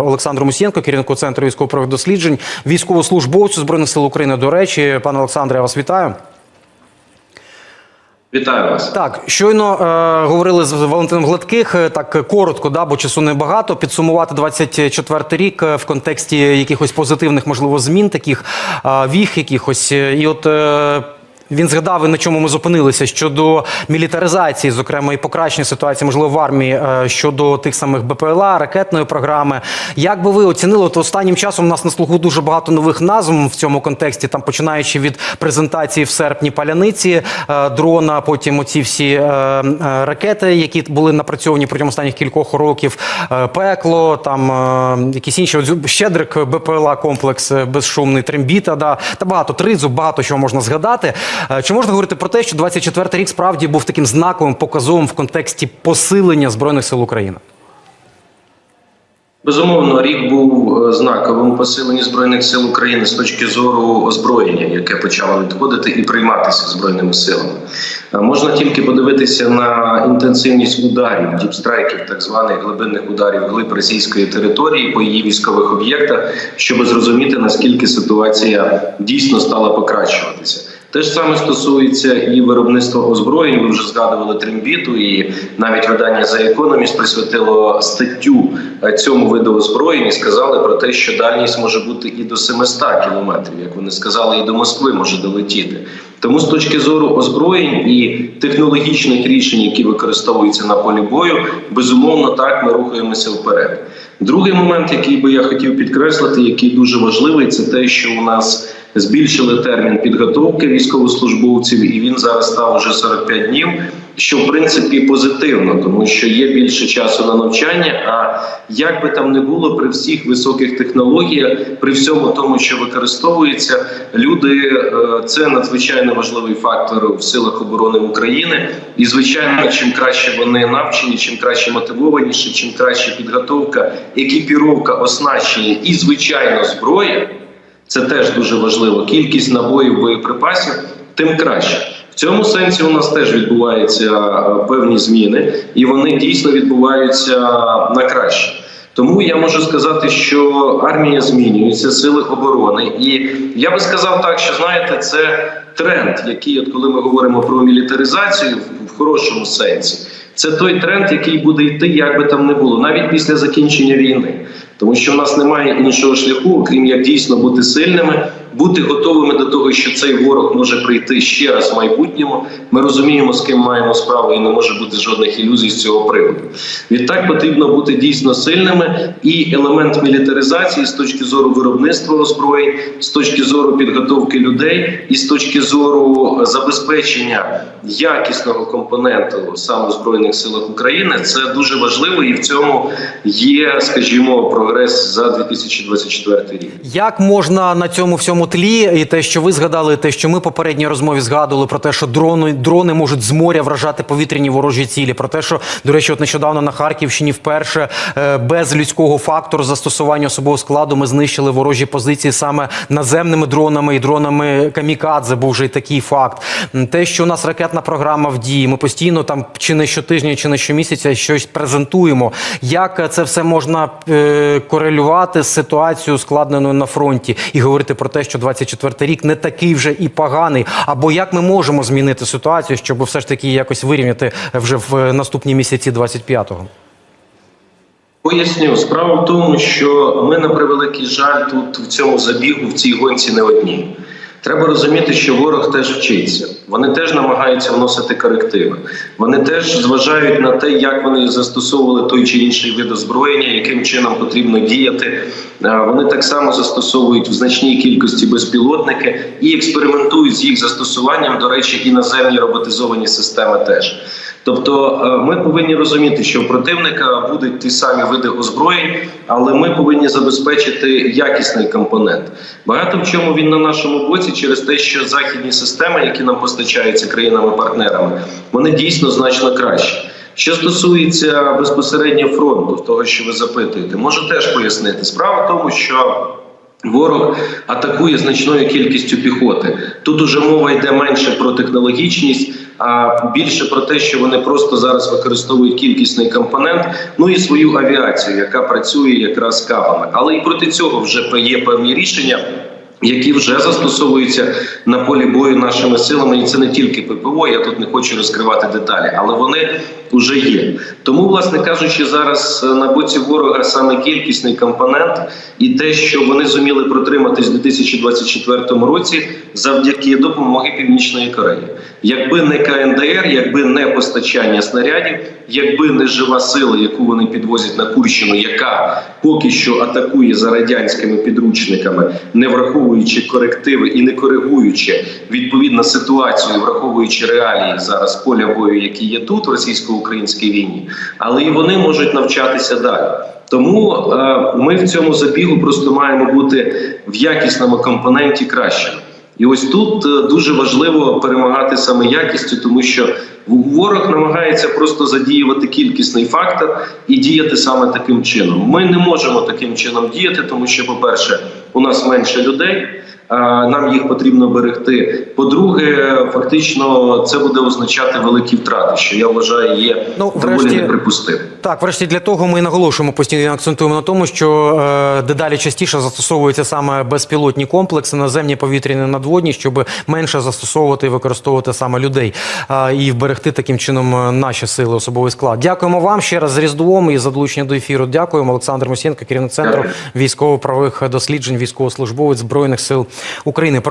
Олександру Мусієнко, керівнику центру військово-правових досліджень, військовослужбовцю збройних сил України. До речі, пане Олександре, я вас вітаю. Вітаю вас. Так, щойно е, говорили з Валентином Гладких. е, Так коротко, да, бо часу небагато. Підсумувати 24 рік е, в контексті якихось позитивних, можливо, змін, таких е, віг, якихось. І от. Е, він згадав, і на чому ми зупинилися щодо мілітаризації, зокрема і покращення ситуації, можливо, в армії е, щодо тих самих БПЛА, ракетної програми. Як би ви оцінили? От останнім часом у нас на слуху дуже багато нових назв в цьому контексті, там починаючи від презентації в серпні паляниці е, дрона, потім оці всі е, ракети, які були напрацьовані протягом останніх кількох років, пекло, там якісь інші щедрик БПЛА комплекс безшумний, трембіта, да та багато тризуб, багато чого можна згадати. Е, Чи можна говорити про те, що 24 рік справді був таким знаковим показовим в контексті посилення збройних сил України? Безумовно, рік був е, знаковим посиленні збройних сил України з точки зору озброєння, яке почало надходити і прийматися збройними силами. Е, Можна тільки подивитися на інтенсивність ударів, діпстрайків, так званих глибинних ударів глиб російської території по її військових об'єктах, щоб зрозуміти наскільки ситуація дійсно стала покращуватися. Те ж саме стосується і виробництва озброєнь. Ви вже згадували трембіту, і навіть видання The Economist присвятило статтю е, цьому виду озброєнь і сказали про те, що дальність може бути і до 700 кілометрів, як вони сказали, і до Москви може долетіти. Тому з точки зору озброєнь і технологічних рішень, які використовуються на полі бою, безумовно так ми рухаємося вперед. Другий момент, який би я хотів підкреслити, який дуже важливий, це те, що у нас збільшили термін підготовки військовослужбовців, і він зараз став уже 45 днів. Що в принципі позитивно, тому що є більше часу на навчання. А як би там не було при всіх високих технологіях, при всьому тому, що використовується, люди е, це надзвичайно важливий фактор в силах оборони України. І звичайно, чим краще вони навчені, чим краще мотивованіше, чим краще підготовка, екіпіровка, оснащення і звичайно зброя. Це теж дуже важливо. Кількість набоїв боєприпасів, тим краще. В цьому сенсі у нас теж відбуваються е, певні зміни, і вони дійсно відбуваються на краще. Тому я можу сказати, що армія змінюється, сили оборони, і я би сказав так, що знаєте, це тренд, який, от коли ми говоримо про мілітаризацію в, в хорошому сенсі, це той тренд, який буде йти, як би там не було, навіть після закінчення війни. Тому що в нас немає іншого шляху, крім як дійсно бути сильними, бути готовими до того, що цей ворог може прийти ще раз в майбутньому. Ми розуміємо, з ким маємо справу, і не може бути жодних ілюзій з цього приводу. Відтак потрібно бути дійсно сильними, і елемент мілітаризації з точки зору виробництва озброєнь, з точки зору підготовки людей, і з точки зору забезпечення якісного компоненту саме збройних силах України, це дуже важливо, і в цьому є, скажімо, прогрес за 2024 рік. Як можна на цьому всьому тлі, і те, що ви згадали, те, що ми попередній розмові згадували про те, що дрони, дрони можуть з моря вражати повітряні ворожі цілі, про те, що до речі, от нещодавно на Харківщині вперше е, без людського фактору застосування особового складу ми знищили ворожі позиції саме наземними дронами і дронами камікадзе. Був вже й такий факт. Те, що у нас ракетна програма в дії, ми постійно там чи не щотижня, чи не щомісяця щось презентуємо. Як це все можна е, корелювати з ситуацією на фронті і говорити про те, що 24 рік не такий вже і поганий, або як ми можемо змінити ситуацію, щоб все ж таки якось вирівняти вже в наступні місяці 25-го? Поясню, справа в тому, що ми на превеликий жаль тут в цьому забігу, в цій гонці не одні. Треба розуміти, що ворог теж вчиться. Вони теж намагаються вносити корективи. Вони теж зважають на те, як вони застосовували той чи інший вид озброєння, яким чином потрібно діяти. Е, Вони так само застосовують в значній кількості безпілотники і експериментують з їх застосуванням. До речі, і наземні роботизовані системи теж. Тобто е, ми повинні розуміти, що в противника будуть ті самі види озброєнь, але ми повинні забезпечити якісний компонент. Багато в чому він на нашому боці через те, що західні системи, які нам постачаються країнами-партнерами, вони дійсно значно кращі. Що стосується безпосередньо фронту, того, що ви запитуєте, можу теж пояснити. Справа в тому, що Ворог атакує значною кількістю піхоти. Тут уже мова йде менше про технологічність, а більше про те, що вони просто зараз використовують кількісний компонент, ну і свою авіацію, яка працює якраз кабами. Але і проти цього вже є певні рішення. Які вже застосовуються на полі бою нашими силами, і це не тільки ППО. Я тут не хочу розкривати деталі, але вони вже є. Тому, власне кажучи, зараз е, на боці ворога саме кількісний компонент і те, що вони зуміли протриматись у 2024 році завдяки допомоги Північної Кореї. Якби не КНДР, якби не постачання снарядів, якби не жива сила, яку вони підвозять на Курщину, яка поки що атакує за радянськими підручниками, не враховуючи корективи і не коригуючи відповідно ситуацію, враховуючи реалії зараз поля бою, які є тут в російсько-українській війні, але і вони можуть навчатися далі. Тому е, ми в цьому забігу просто маємо бути в якісному компоненті кращими. І ось тут е, дуже важливо перемагати саме якістю, тому що ворог намагається просто задіювати кількісний фактор і діяти саме таким чином. Ми не можемо таким чином діяти, тому що, по-перше, у нас менше людей. А Нам їх потрібно берегти. По-друге, фактично це буде означати великі втрати, що я вважаю є Ну, доволі врешті-. Так, врешті для того ми наголошуємо постійно акцентуємо на тому, що е, дедалі частіше застосовуються саме безпілотні комплекси, наземні повітряні надводні, щоб менше застосовувати і використовувати саме людей е, і вберегти таким чином е, наші сили, особовий склад. Дякуємо вам ще раз з Різдвом і за долучення до ефіру. Дякуємо. Олександр Мусєнко, керівник центру військово-правових досліджень, військовослужбовець збройних сил України.